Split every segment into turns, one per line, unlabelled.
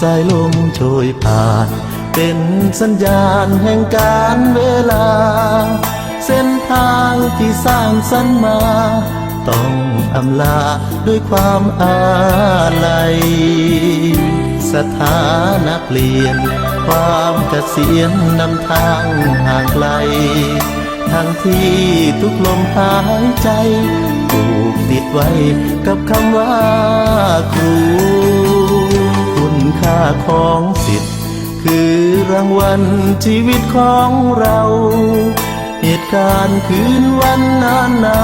สายลมโชยผ่าน เป็นสัญญาณแห่งการเวลา เส้นทางที่สร้างสรรค์มา ต้องอำลาด้วยความอาลัย สถานะเปลี่ยน ความเกษียณนำทางห่างไกลทั้งที่ทุกลมหายใจผูกติดไว้กับคำว่าครู รางวัลชีวิตของเรา เหตุการณ์คืนวันนานเนา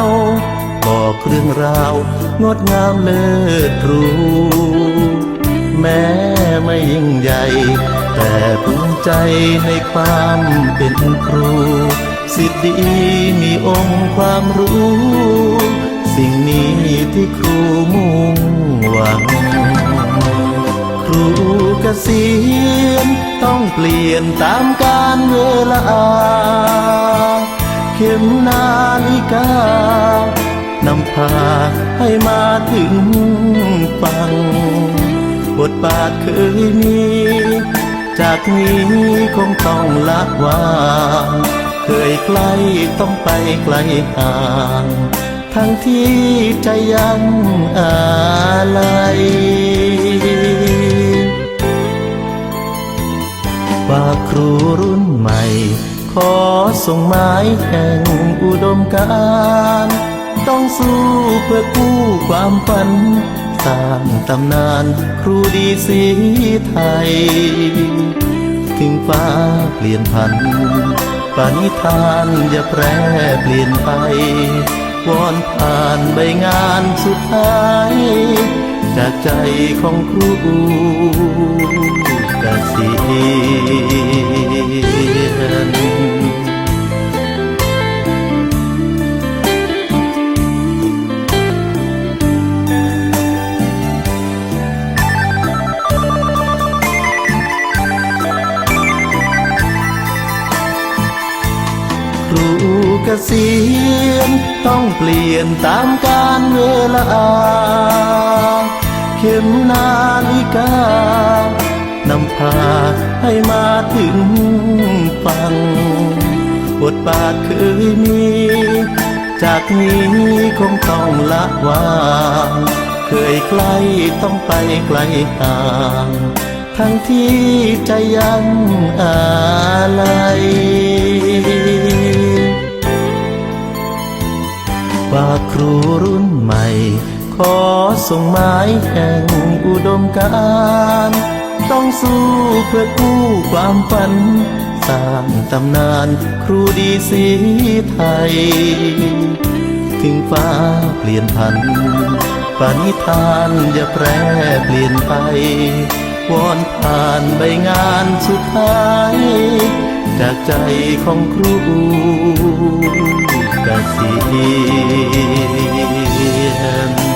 บอกเรื่องราวงดงามเลิศรูแม้ไม่ยิ่งใหญ่ แต่ภูมิใจในความเป็นครู สิทธิ์ดีมีองค์ความรู้ สิ่งนี้ที่ครูมุ่งหวัง ครูเกษียณ เปลี่ยนตามกาลเวลา เข็มนาฬิกานำพาให้มาถึงฟัง บทบาทเคยมี จากนี้คงต้องละวางเคยใกล้ต้องไปไกลห่าง ทั้งที่ใจยังอะไร ครูรุ่นใหม่ ขอส่งไม้แห่งอุดมการต้องสู้เพื่อกู้ความฝัน สร้างตำนานครูดีสีไทย ถึงฟ้าเปลี่ยนพันปณิธานอย่าแปรเปลี่ยนไปวอนผ่านใบงานสุดท้าย จากใจของครูเกษียณครูเกษียณต้องเปลี่ยนตามกาลเวลา ข็มนาฬิกานำพาให้มาถึงฟังบทบาทเคยมี จากนี้คงต้องละวางเคยใกล้ต้องไปไกลห่าง ทั้งที่ใจยังอะไรว่าครูรุ่นใหม่ อส่งไม้แห่งอุดมการต้องสู้เพื่อกู้ความฝัน สร้างตำนานครูดีสีไทย ถึงฟ้าเปลี่ยนพันปณิธานอย่าแปรเปลี่ยนไปวอนผ่านใบงานสุดท้าย จากใจของครูเกษียณ